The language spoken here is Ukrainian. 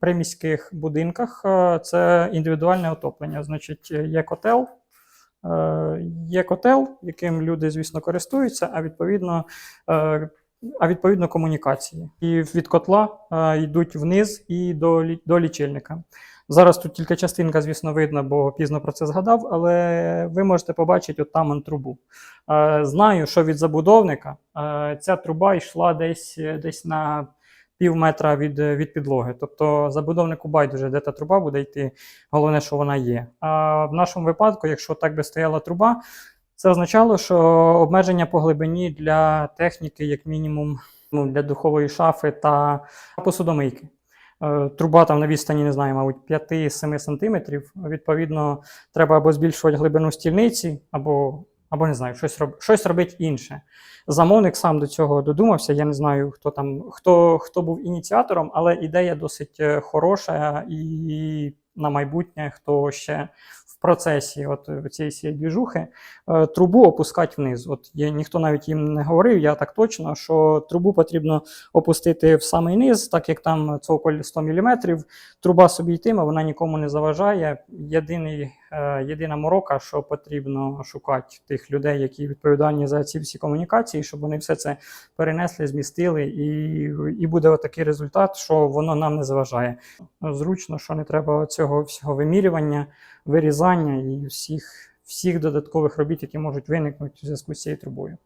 приміських будинках е, це індивідуальне отоплення. Значить, є котел, е, є котел, яким люди, звісно, користуються, а відповідно, е, а відповідно комунікації. І від котла йдуть вниз і до, до лічильника. Зараз тут тільки частинка, звісно, видно, бо пізно про це згадав, але ви можете побачити от там трубу. Знаю, що від забудовника ця труба йшла десь, десь на пів метра від, від підлоги. Тобто забудовнику байдуже, де та труба буде йти, головне, що вона є. А в нашому випадку, якщо так би стояла труба, це означало, що обмеження по глибині для техніки, як мінімум, ну, для духової шафи та посудомийки. Е, Труба там на відстані, не знаю, мабуть, 5-7 сантиметрів. Відповідно, треба або збільшувати глибину стільниці, або, або не знаю, щось, роб, щось робити інше. Замовник сам до цього додумався. Я не знаю, хто там хто, хто був ініціатором, але ідея досить е, хороша і на майбутнє, хто ще в процесі от цієї двіжухи, е, трубу опускати вниз. От є, ніхто навіть їм не говорив, я так точно, що трубу потрібно опустити в самий низ, так як там цоколь 100 мм, труба собі йтиме, вона нікому не заважає. Єдиний, єдина морока, що потрібно шукати тих людей, які відповідальні за ці всі комунікації, щоб вони все це перенесли, змістили, і, і буде отакий результат, що воно нам не заважає. Зручно, що не треба цього всього вимірювання, вирізання і всіх, всіх додаткових робіт, які можуть виникнути в зв'язку з цією трубою.